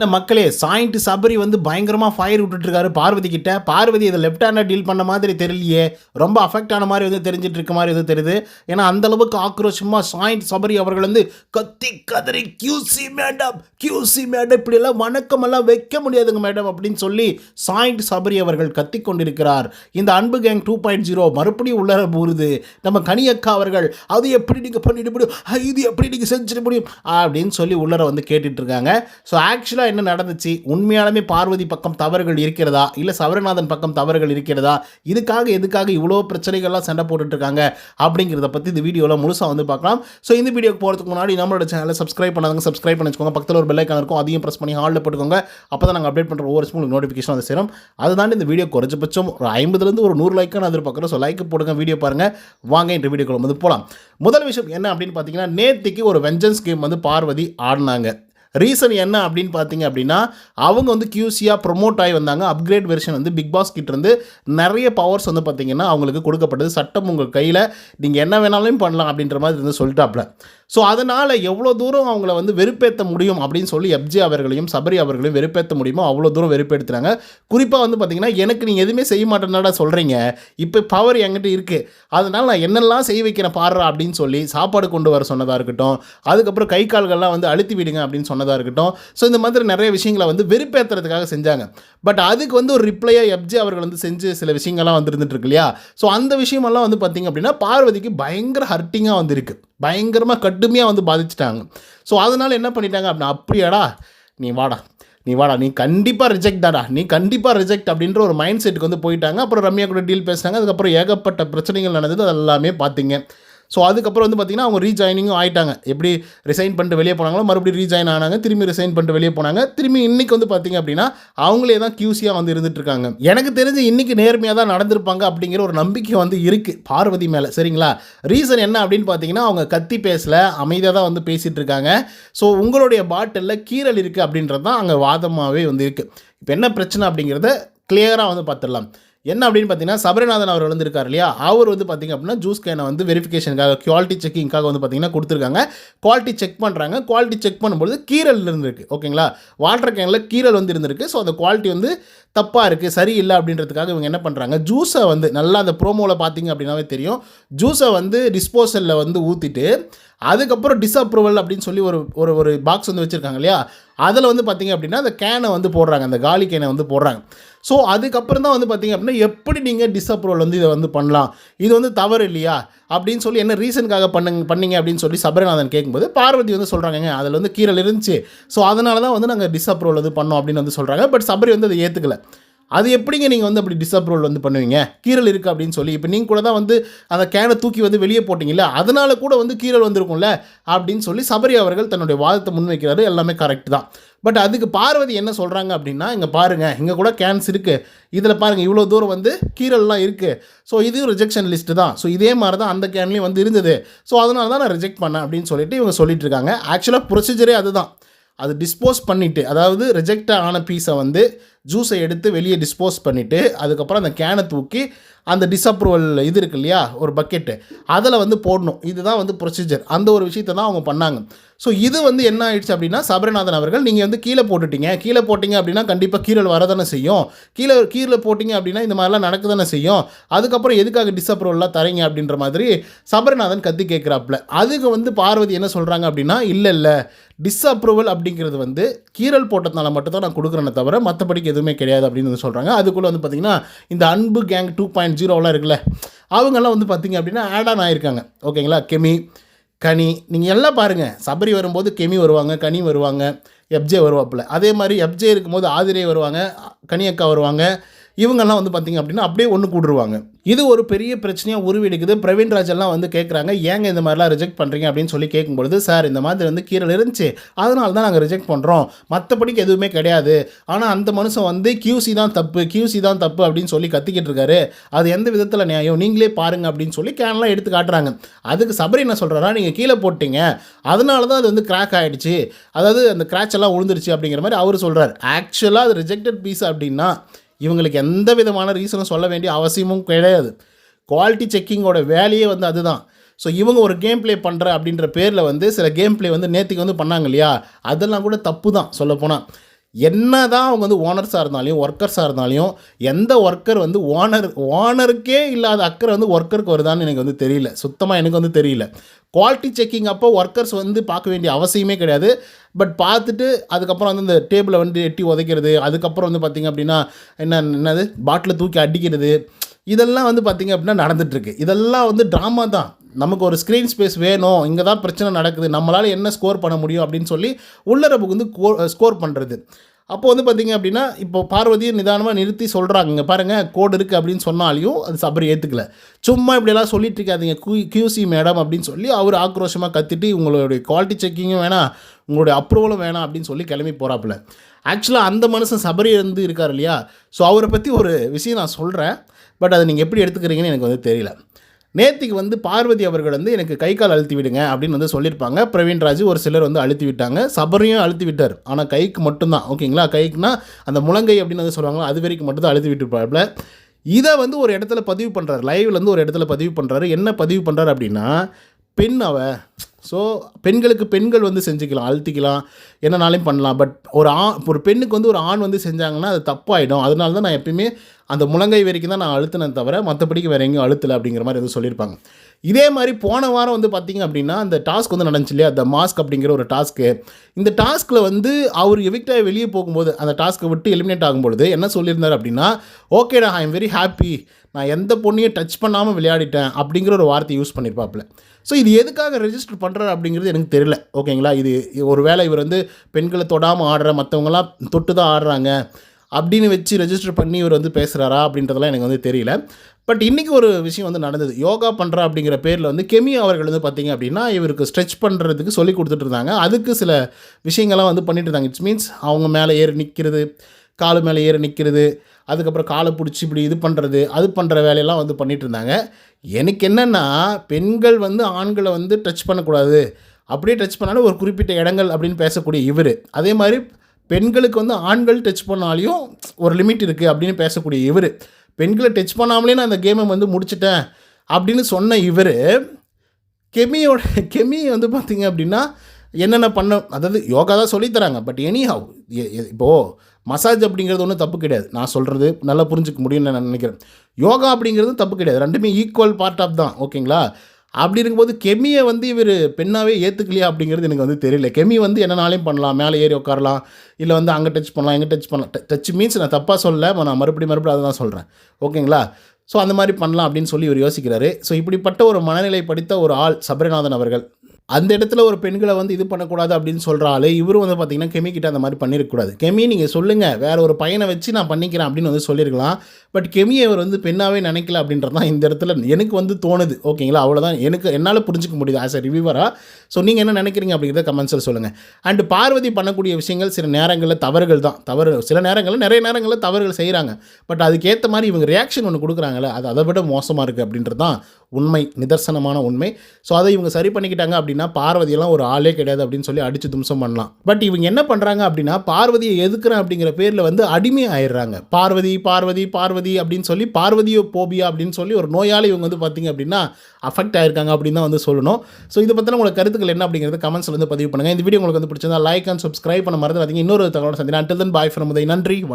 இந்த மக்களே சாயிண்ட் சபரி வந்து பயங்கரமாக ஃபயர் விட்டுட்ருக்காரு பார்வதி கிட்ட. பார்வதி இதை லெஃப்ட் ஹேண்டாக டீல் பண்ண மாதிரி தெரியலையே. ரொம்ப அஃபெக்ட் ஆன மாதிரி வந்து தெரிஞ்சிட்டு இருக்க மாதிரி வந்து தெரியுது. ஏன்னா அந்த அளவுக்கு ஆக்ரோஷமாக சாயிண்ட் சபரி அவர்கள் வந்து கத்தி கதறி கியூசி மேடம் கியூசி மேடம் இப்படியெல்லாம் வணக்கமெல்லாம் வைக்க முடியாதுங்க மேடம் அப்படின்னு சொல்லி சாயிண்ட் சபரி அவர்கள் கத்தி கொண்டிருக்கிறார். இந்த அன்பு கேங் டூ பாயிண்ட் ஜீரோ மறுபடியும் உள்ளர போகுது நம்ம கனியக்கா அவர்கள் அது எப்படி நீங்கள் பண்ணிட முடியும்? இது எப்படி நீங்கள் செஞ்சிட முடியும்? அப்படின்னு சொல்லி உள்ளர வந்து கேட்டுட்டு இருக்காங்க ஸோ ஆக்சுவலாக என்ன நடந்துச்சு? உண்மையாலுமே பார்வதி பக்கம் தவறுகள் இருக்கிறதா? இல்லை சவரநாதன் பக்கம் தவறுகள் இருக்கிறதா? இதுக்காக எதுக்காக இவ்வளோ பிரச்சனைகள்லாம் சண்டை போட்டுட்ருக்காங்க? அப்படிங்கிறத பற்றி இந்த வீடியோவில் முழுசாக வந்து பார்க்கலாம். ஸோ இந்த வீடியோக்கு போகிறதுக்கு முன்னாடி நம்மளோட சேனலை சப்ஸ்கிரைப் பண்ணாதவங்க சப்ஸ்கிரைப் பண்ணி வச்சுக்கோங்க பக்கத்தில் ஒரு பெல்லைக்கான இருக்கும். அதையும் ப்ரெஸ் பண்ணி ஹாலில் போட்டுக்கோங்க. அப்போ தான் நாங்கள் அப்டேட் பண்ணுற ஒவ்வொரு ஸ்மூல் நோட்டிஃபிகேஷன் வந்து சேரும். அதுதான் இந்த வீடியோ குறைஞ்சபட்சம் ஒரு ஐம்பதுலேருந்து ஒரு நூறு லைக்கான நான் எதிர்பார்க்குறோம் ஸோ லைக் போடுங்க வீடியோ பாருங்கள் வாங்க இந்த வீடியோக்குள்ள வந்து போகலாம் முதல் விஷயம் என்ன அப்படின்னு பார்த்தீங்கன்னா நேத்திக்கு ஒரு வெஞ்சன்ஸ் கேம் வந்து பார்வதி ஆடினாங்க. ரீசன் என்ன அப்படின்னு பார்த்தீங்க அப்படின்னா அவங்க வந்து கியூசியாக ப்ரொமோட் ஆகி வந்தாங்க. அப்கிரேட் வெர்ஷன் வந்து பிக் பாஸ் கிட்டேருந்து நிறைய பவர்ஸ் வந்து பார்த்தீங்கன்னா அவங்களுக்கு கொடுக்கப்பட்டது. சட்டம் உங்கள் கையில். நீங்கள் என்ன வேணாலும் பண்ணலாம் அப்படின்ற மாதிரி வந்து சொல்லிட்டாப்ல. ஸோ அதனால் எவ்வளோ தூரம் அவங்கள வந்து வெறுப்பேற்ற முடியும் அப்படின்னு சொல்லி எப்ஜி அவர்களையும் சபரி அவர்களையும் வெறுப்பேற்ற முடியுமோ அவ்வளோ தூரம் வெறுப்பேற்றுறாங்க குறிப்பாக வந்து பார்த்திங்கன்னா எனக்கு நீங்கள் எதுவுமே செய்ய மாட்டேன்னாடா சொல்கிறீங்க இப்போ பவர் என்கிட்ட இருக்குது அதனால் நான் என்னெல்லாம் செய்ய வைக்கிறேன் பாடுறா அப்படின்னு சொல்லி சாப்பாடு கொண்டு வர சொன்னதாக இருக்கட்டும். அதுக்கப்புறம் கை கால்கள்லாம் வந்து அழுத்தி விடுங்க அப்படின்னு சொன்னதாக இருக்கட்டும். ஸோ இந்த மாதிரி நிறைய விஷயங்களை வந்து வெறுப்பேற்றுறதுக்காக செஞ்சாங்க. பட் அதுக்கு வந்து ஒரு ரிப்ளையாக எப்ஜி அவர்கள் வந்து செஞ்சு சில விஷயங்கள்லாம் வந்துருந்துட்டு இருக்கு இல்லையா? ஸோ அந்த விஷயமெல்லாம் வந்து பார்த்தீங்க அப்படின்னா பார்வதிக்கு பயங்கர ஹர்ட்டிங்காக வந்துருக்கு. பயங்கரமாக கடுமையாக வந்து பாதிச்சிட்டாங்க. ஸோ அதனால் என்ன பண்ணிட்டாங்க அப்படின்னா அப்படியாடா நீ வாடா நீ வாடா நீ கண்டிப்பாக ரிஜெக்ட் தாடா நீ கண்டிப்பாக ரிஜெக்ட் அப்படின்ற ஒரு மைண்ட் செட்டுக்கு வந்து போயிட்டாங்க. அப்புறம் ரம்யா கூட டீல் பேசினாங்க. அதுக்கப்புறம் ஏகப்பட்ட பிரச்சனைகள் நடந்தது. அது எல்லாமே பார்த்தீங்க. ஸோ அதுக்கப்புறம் வந்து பார்த்தீங்கன்னா அவங்க ரீஜாயினிங்கும் ஆகிட்டாங்க எப்படி ரிசைன் பண்ணிட்டு வெளியே போனாங்களோ மறுபடியும் ரீஜாயின் ஆனாங்க. திரும்பி ரிசைன் பண்ணிட்டு வெளியே போனாங்க. திரும்பி இன்னைக்கு வந்து பார்த்தீங்க அப்படின்னா அவங்களே தான் கியூசியாக வந்து இருந்துட்டுருக்காங்க எனக்கு தெரிஞ்சு இன்றைக்கி நேர்மையாக தான் நடந்திருப்பாங்க அப்படிங்கிற ஒரு நம்பிக்கை வந்து இருக்குது பார்வதி மேலே. சரிங்களா? ரீசன் என்ன அப்படின்னு பார்த்தீங்கன்னா அவங்க கத்தி பேசல அமைதியாக தான் வந்து பேசிகிட்டு இருக்காங்க. ஸோ உங்களுடைய பாட்டிலில் கீரல் இருக்குது அப்படின்றது தான் அங்கே வாதமாகவே வந்து இருக்குது இப்போ என்ன பிரச்சனை அப்படிங்கிறத கிளியராக வந்து பார்த்துடலாம் என்ன அப்படின்னு பார்த்தீங்கன்னா சபரிநாதன் அவர் வந்துருக்கார் இல்லையா? அவர் வந்து பார்த்தீங்க அப்படின்னா ஜூஸ் கேனை வந்து வெரிஃபிகேஷனுக்காக குவாலிட்டி செக்கிங்காக வந்து பார்த்தீங்கன்னா கொடுத்துருக்காங்க. குவாலிட்டி செக் பண்ணுறாங்க குவாலிட்டி செக் பண்ணும்போது கீரல் இருந்திருக்கு ஓகேங்களா? வாட்டர் கேனில் கீரல் வந்து இருந்திருக்கு. ஸோ அந்த குவாலிட்டி வந்து தப்பாக இருக்குது சரியில்லை அப்படின்றதுக்காக இவங்க என்ன பண்ணுறாங்க ஜூஸை வந்து நல்லா அந்த ப்ரோமோவில் பார்த்தீங்க அப்படின்னாவே தெரியும். ஜூஸை வந்து டிஸ்போசலில் வந்து ஊற்றிட்டு அதுக்கப்புறம் டிஸ்அப்ரூவல் அப்படின்னு சொல்லி ஒரு ஒரு ஒரு பாக்ஸ் வந்து வச்சுருக்காங்க இல்லையா? அதில் வந்து பார்த்தீங்க அப்படின்னா அந்த கேனை வந்து போடுறாங்க. அந்த காலி கேனை வந்து போடுறாங்க. ஸோ அதுக்கப்புறம் தான் வந்து பார்த்தீங்க அப்படின்னா எப்படி நீங்கள் டிஸ்அப்ரூவல் வந்து இதை வந்து பண்ணலாம்? இது வந்து தவறு இல்லையா? அப்படின்னு சொல்லி என்ன ரீசனுக்காக பண்ணுங்க பண்ணீங்க அப்படின்னு சொல்லி சபரிநாதன் கேட்கும்போது பார்வதி வந்து சொல்கிறாங்க அதில் வந்து கீரல் இருந்துச்சு. ஸோ அதனால தான் வந்து நாங்கள் டிஸ்அப்ரூவல் வந்து பண்ணோம் அப்படின்னு வந்து சொல்கிறாங்க பட் சபரி வந்து அதை ஏற்றுக்கல அது எப்படிங்க நீங்கள் வந்து அப்படி டிஸ்அப்ரூவல் வந்து பண்ணுவீங்க? கீரல் இருக்குது அப்படின்னு சொல்லி இப்போ நீங்கள் கூட தான் வந்து அந்த கேனை தூக்கி வந்து வெளியே போட்டிங்கல்ல அதனால கூட வந்து கீரல் வந்திருக்கும்ல அப்படின்னு சொல்லி சபரி அவர்கள் தன்னுடைய வாதத்தை முன்வைக்கிறாரு. எல்லாமே கரெக்ட் தான். பட் அதுக்கு பார்வதி என்ன சொல்கிறாங்க அப்படின்னா இங்கே பாருங்கள் இங்கே கூட கேன்ஸ் இருக்குது இதில் பாருங்கள் இவ்வளோ தூரம் வந்து கீரல்லாம் இருக்குது ஸோ இதுவும் ரிஜெக்ஷன் லிஸ்ட்டு தான். ஸோ இதே மாதிரி தான் அந்த கேன்லேயும் வந்து இருந்தது. ஸோ அதனால தான் நான் ரிஜெக்ட் பண்ணேன் அப்படின்னு சொல்லிட்டு இவங்க சொல்லிட்டு இருக்காங்க. ஆக்சுவலாக ப்ரொசீஜரே அதுதான். அது டிஸ்போஸ் பண்ணிவிட்டு அதாவது ரிஜெக்ட் ஆன பீஸை வந்து ஜூஸை எடுத்து வெளியே டிஸ்போஸ் பண்ணிவிட்டு அதுக்கப்புறம் அந்த கேனை தூக்கி அந்த டிஸ்அப்ரூவல் இது இருக்கு இல்லையா ஒரு பக்கெட்டு அதில் வந்து போடணும். இதுதான் வந்து ப்ரொசீஜர் அந்த ஒரு விஷயத்தை தான் அவங்க பண்ணாங்க. ஸோ இது வந்து என்ன ஆயிடுச்சு அப்படின்னா சபரிநாதன் அவர்கள் நீங்கள் வந்து கீழே போட்டுட்டீங்க. கீழே போட்டிங்க அப்படின்னா கண்டிப்பாக கீழே வரதானே செய்யும். கீழே கீழே போட்டிங்க அப்படின்னா இந்த மாதிரிலாம் நடக்க தானே செய்யும். அதுக்கப்புறம் எதுக்காக டிஸ்அப்ரூவல்லாம் தரீங்க அப்படின்ற மாதிரி சபரிநாதன் கத்தி கேட்குறாப்புல. அதுக்கு வந்து பார்வதி என்ன சொல்கிறாங்க அப்படின்னா இல்லை இல்லை. டிஸ்அப்ரூவல் அப்படிங்கிறது வந்து கீரல் போட்டதுனால மட்டும் தான் நான் கொடுக்குறேன்னு தவிர மற்றபடிக்கு எதுவுமே கிடையாது அப்படின்னு வந்து சொல்கிறாங்க அதுக்குள்ளே வந்து பார்த்திங்கன்னா இந்த அன்பு கேங் டூ பாயிண்ட் ஜீரோலாம் இருக்குல்ல அவங்கெல்லாம் வந்து பார்த்திங்க அப்படின்னா ஆட் ஆன் ஆயிருக்காங்க. ஓகேங்களா? கெமி கனி நீங்கள் எல்லாம் பாருங்கள் சபரி வரும்போது கெமி வருவாங்க கனி வருவாங்க எப்ஜே வருவாப்புல. அதே மாதிரி எப்ஜே இருக்கும்போது ஆதிரே வருவாங்க கனி அக்கா வருவாங்க இவங்கெல்லாம் வந்து பார்த்திங்க அப்படின்னா அப்படியே ஒன்று கூடுருவாங்க. இது ஒரு பெரிய பிரச்சனையாக உருவெடுக்குது. பிரவீன் ராஜெல்லாம் வந்து கேட்குறாங்க ஏங்க இந்த மாதிரிலாம் ரிஜெக்ட் பண்ணுறீங்க அப்படின்னு சொல்லி கேட்கும்பொழுது சார் இந்த மாதிரி வந்து கீரல் இருந்துச்சு. அதனால தான் நாங்கள் ரிஜெக்ட் பண்ணுறோம் மற்றபடிக்கு எதுவுமே கிடையாது. ஆனால் அந்த மனுஷன் வந்து கியூசி தான் தப்பு கியூசி தான் தப்பு அப்படின்னு சொல்லி கத்திக்கிட்டு இருக்காரு. அது எந்த விதத்தில் நியாயம்? நீங்களே பாருங்க அப்படின்னு சொல்லி கேன்லாம் எடுத்து காட்டுறாங்க. அதுக்கு சபரி என்ன சொல்கிறாரா நீங்கள் கீழே போட்டிங்க. அதனால தான் அது வந்து கிராக் ஆகிடுச்சு அதாவது அந்த கிராச் எல்லாம் விழுந்துருச்சு அப்படிங்கிற மாதிரி அவர் சொல்கிறார் ஆக்சுவலாக அது ரிஜெக்டட் பீஸ் அப்படின்னா இவங்களுக்கு எந்த விதமான ரீசனும் சொல்ல வேண்டிய அவசியமும் கிடையாது. குவாலிட்டி செக்கிங்கோட வேலையே வந்து அதுதான். ஸோ இவங்க ஒரு கேம் ப்ளே பண்ணுற அப்படின்ற பேரில் வந்து சில கேம் ப்ளே வந்து நேற்றுக்கு வந்து பண்ணாங்க இல்லையா? அதெல்லாம் கூட தப்பு தான் சொல்லப்போனால் என்ன தான் அவங்க வந்து ஓனர்ஸாக இருந்தாலையும் ஒர்க்கர்ஸாக இருந்தாலையும் எந்த ஒர்க்கர் வந்து ஓனர் ஓனருக்கே இல்லாத அக்கறை வந்து ஒர்க்கருக்கு வருதான்னு எனக்கு வந்து தெரியல. சுத்தமாக எனக்கு வந்து தெரியல. குவாலிட்டி செக்கிங் அப்போ ஒர்க்கர்ஸ் வந்து பார்க்க வேண்டிய அவசியமே கிடையாது. பட் பார்த்துட்டு அதுக்கப்புறம் வந்து இந்த டேபிளை வந்து எட்டி உதைக்கிறது அதுக்கப்புறம் வந்து பார்த்திங்க அப்படின்னா என்ன என்னது? பாட்டிலை தூக்கி அடிக்கிறது இதெல்லாம் வந்து பார்த்திங்க அப்படின்னா நடந்துகிட்ருக்கு இதெல்லாம் வந்து ட்ராமா தான். நமக்கு ஒரு ஸ்க்ரீன் ஸ்பேஸ் வேணும் இங்கே தான் பிரச்சனை நடக்குது நம்மளால் என்ன ஸ்கோர் பண்ண முடியும் அப்படின்னு சொல்லி உள்ளரப்புக்கு வந்து ஸ்கோர் பண்ணுறது அப்போ வந்து பார்த்திங்க அப்படின்னா இப்போ பார்வதியை நிதானமாக நிறுத்தி சொல்கிறாங்க இங்கே பாருங்கள் கோடு இருக்குது அப்படின்னு சொன்னாலையும் அது சபரி ஏற்றுக்கல சும்மா இப்படியெல்லாம் சொல்லிட்டு இருக்காதீங்க கியூ கியூசி மேடம் அப்படின்னு சொல்லி அவர் ஆக்ரோஷமாக கத்திட்டு உங்களுடைய குவாலிட்டி செக்கிங்கும் வேணாம் உங்களுடைய அப்ரூவலும் வேணாம் அப்படின்னு சொல்லி கிளம்பி போகிறாப்புல ஆக்சுவலாக அந்த மனுஷன் சபரி வந்து இருக்கார் இல்லையா? ஸோ அவரை பற்றி ஒரு விஷயம் நான் சொல்கிறேன் பட் அதை நீங்கள் எப்படி எடுத்துக்கிறீங்கன்னு எனக்கு வந்து தெரியல. நேத்திக்கு வந்து பார்வதி அவர்கள் வந்து எனக்கு கை கால் அழுத்தி விடுங்க அப்படின்னு வந்து சொல்லியிருப்பாங்க. பிரவீன்ராஜ் ஒரு சிலர் வந்து அழுத்தி விட்டாங்க. சபரியும் அழுத்தி விட்டார். ஆனால் கைக்கு மட்டும்தான். ஓகேங்களா கைக்குனா அந்த முழங்கை அப்படின்னு வந்து சொல்லுவாங்களா? அது வரைக்கும் மட்டும் தான் அழுத்தி விட்டுருப்பாப்ல. இதை வந்து ஒரு இடத்துல பதிவு பண்ணுறாரு லைவ்ல வந்து ஒரு இடத்துல பதிவு பண்ணுறாரு என்ன பதிவு பண்ணுறாரு அப்படின்னா பெண் அவ ஸோ பெண்களுக்கு பெண்கள் வந்து செஞ்சுக்கலாம் அழுத்திக்கலாம். என்னனாலையும் பண்ணலாம். பட் ஒரு ஆ ஒரு பெண்ணுக்கு வந்து ஒரு ஆண் வந்து செஞ்சாங்கன்னா அது தப்பாயிடும். அதனால தான் நான் எப்பயுமே அந்த முழங்கை வரைக்கும் தான் நான் அழுத்தினேன் தவிர மற்றபடிக்கு வேறு எங்கேயும் அழுத்தலை அப்படிங்கிற மாதிரி எதுவும் சொல்லியிருப்பாங்க. இதே மாதிரி போன வாரம் வந்து பார்த்திங்க அப்படின்னா அந்த டாஸ்க் வந்து நடந்துச்சு இல்லையா? அந்த மாஸ்க் அப்படிங்கிற ஒரு டாஸ்க்கு இந்த டாஸ்கில் வந்து அவர் எவிக்டாக வெளியே போகும்போது அந்த டாஸ்க்கை விட்டு எலிமினேட் ஆகும்பொழுது என்ன சொல்லியிருந்தார் அப்படின்னா ஓகேடா ஐ எம் வெரி ஹாப்பி நான் எந்த பொண்ணையும் டச் பண்ணாமல் விளையாடிட்டேன். அப்படிங்கிற ஒரு வார்த்தையை யூஸ் பண்ணியிருப்பாப்புல. ஸோ இது எதுக்காக ரெஜிஸ்டர் பண்ணுறாரு அப்படிங்கிறது எனக்கு தெரியல. ஓகேங்களா இது ஒரு வேளை இவர் வந்து பெண்களை தொடாமல் ஆடுற மற்றவங்களாம் தொட்டு தான் ஆடுறாங்க. அப்படின்னு வச்சு ரெஜிஸ்டர் பண்ணி இவர் வந்து பேசுகிறாரா அப்படின்றதெல்லாம் எனக்கு வந்து தெரியல. பட் இன்றைக்கி ஒரு விஷயம் வந்து நடந்தது. யோகா பண்ணுறா அப்படிங்கிற பேரில் வந்து கெமி அவர்கள் வந்து பார்த்திங்க அப்படின்னா இவருக்கு ஸ்ட்ரெச் பண்ணுறதுக்கு சொல்லி கொடுத்துட்டு இருந்தாங்க அதுக்கு சில விஷயங்கள்லாம் வந்து பண்ணிட்டு இருந்தாங்க இட்ஸ் மீன்ஸ் அவங்க மேலே ஏறி நிற்கிறது காலு மேலே ஏறி நிற்கிறது அதுக்கப்புறம் காலை பிடிச்சி இப்படி இது பண்ணுறது அது பண்ணுற வேலையெல்லாம் வந்து பண்ணிகிட்டு இருந்தாங்க எனக்கு என்னென்னா பெண்கள் வந்து ஆண்களை வந்து டச் பண்ணக்கூடாது. அப்படியே டச் பண்ணாலும் ஒரு குறிப்பிட்ட இடங்கள் அப்படின்னு பேசக்கூடிய இவர். அதே மாதிரி பெண்களுக்கு வந்து ஆண்கள் டச் பண்ணாலையும் ஒரு லிமிட் இருக்குது அப்படின்னு பேசக்கூடிய இவர். பெண்களை டச் பண்ணாமலே நான் அந்த கேமை வந்து முடிச்சிட்டேன் அப்படின்னு சொன்ன இவர் கெமியோட கெமி வந்து பார்த்திங்க அப்படின்னா என்னென்ன பண்ண அதாவது யோகா தான் சொல்லித்தராங்க பட் எனி ஹவ் இப்போது மசாஜ் அப்படிங்கிறது ஒன்றும் தப்பு கிடையாது. நான் சொல்கிறது நல்லா புரிஞ்சுக்க முடியும்னு நான் நினைக்கிறேன். யோகா அப்படிங்கிறது தப்பு கிடையாது. ரெண்டுமே ஈக்குவல் பார்ட் ஆஃப் தான். ஓகேங்களா அப்படி இருக்கும்போது கெமியை வந்து இவர் பெண்ணாகவே ஏற்றுக்கலையா அப்படிங்கிறது எனக்கு வந்து தெரியல. கெமி வந்து என்னனாலையும் பண்ணலாம் மேலே ஏறி உட்காரலாம் இல்லை வந்து அங்கே டச் பண்ணலாம் இங்கே டச் பண்ணலாம். டச் மீன்ஸ் நான் தப்பாக சொல்ல நான் மறுபடியும் மறுபடியும் அதை தான் சொல்கிறேன் ஓகேங்களா? ஸோ அந்த மாதிரி பண்ணலாம் அப்படின்னு சொல்லி இவர் யோசிக்கிறாரு. ஸோ இப்படிப்பட்ட ஒரு மனநிலை படித்த ஒரு ஆள் சபரிநாதன் அவர்கள் அந்த இடத்துல ஒரு பெண்களை வந்து இது பண்ணக்கூடாது அப்படின்னு சொல்கிறாள் இவரும் வந்து பார்த்தீங்கன்னா கெமி கிட்ட அந்த மாதிரி பண்ணிருக்கக்கூடாது. கெமி நீங்கள் சொல்லுங்கள் வேறு ஒரு பையனை வச்சு நான் பண்ணிக்கிறேன் அப்படின்னு வந்து சொல்லியிருக்கலாம் பட் கெமியை அவர் வந்து பெண்ணாகவே நினைக்கல அப்படின்றது தான் இந்த இடத்துல எனக்கு வந்து தோணுது. ஓகேங்களா? அவ்வளோதான் எனக்கு என்னால் புரிஞ்சுக்க முடியுது ஆஸ் அ ரிவியூவராக ஸோ நீங்கள் என்ன நினைக்கிறீங்க அப்படிங்கிறத கமெண்ட்ஸில் சொல்லுங்கள் அண்டு பார்வதி பண்ணக்கூடிய விஷயங்கள் சில நேரங்களில் தவறுகள் தான். தவறு சில நேரங்களில் நிறைய நேரங்களில் தவறுகள் செய்கிறாங்க பட் அதுக்கேற்ற மாதிரி இவங்க ரியாக்ஷன் ஒன்று கொடுக்குறாங்களே அது அதை விட மோசமாக இருக்குது அப்படின்றது தான் உண்மை நிதர்சனமான உண்மை. ஸோ அதை இவங்க சரி பண்ணிக்கிட்டாங்க அப்படின்னு பார்வதியெல்லாம் ஒரு ஆளே கிடையாது அப்படின்னு சொல்லி அடித்து தும்சம் பண்ணலாம். பட் இவங்க என்ன பண்ணுறாங்க அப்படின்னா பார்வதியை எதுக்குறேன் அப்படிங்கிற பேரில் வந்து அடிமை ஆயிடுறாங்க. பார்வதி பார்வதி பார்வதி அப்படின்னு சொல்லி பார்வதியோ போபியா அப்படின்னு சொல்லி ஒரு நோயாளி இவங்க வந்து பார்த்தீங்க அப்படின்னா அஃபெக்ட் ஆயிருக்காங்க அப்படின்னு தான் வந்து சொல்லணும். ஸோ இதை பற்றின உங்களுக்கு கருத்துக்கள் என்ன அப்படிங்கிறது கமெண்ட்ஸில் வந்து பதிவு பண்ணுங்கள் இந்த வீடியோ உங்களுக்கு வந்து பிடிச்சிருந்தா லைக் அண்ட் சப்ஸ்கிரைப் பண்ண மறந்து பார்த்தீங்க இன்னொரு தகவல் சந்தினா அண்டில் தன் பாய் ஃப்ரம் நன்றி. வணக்கம்.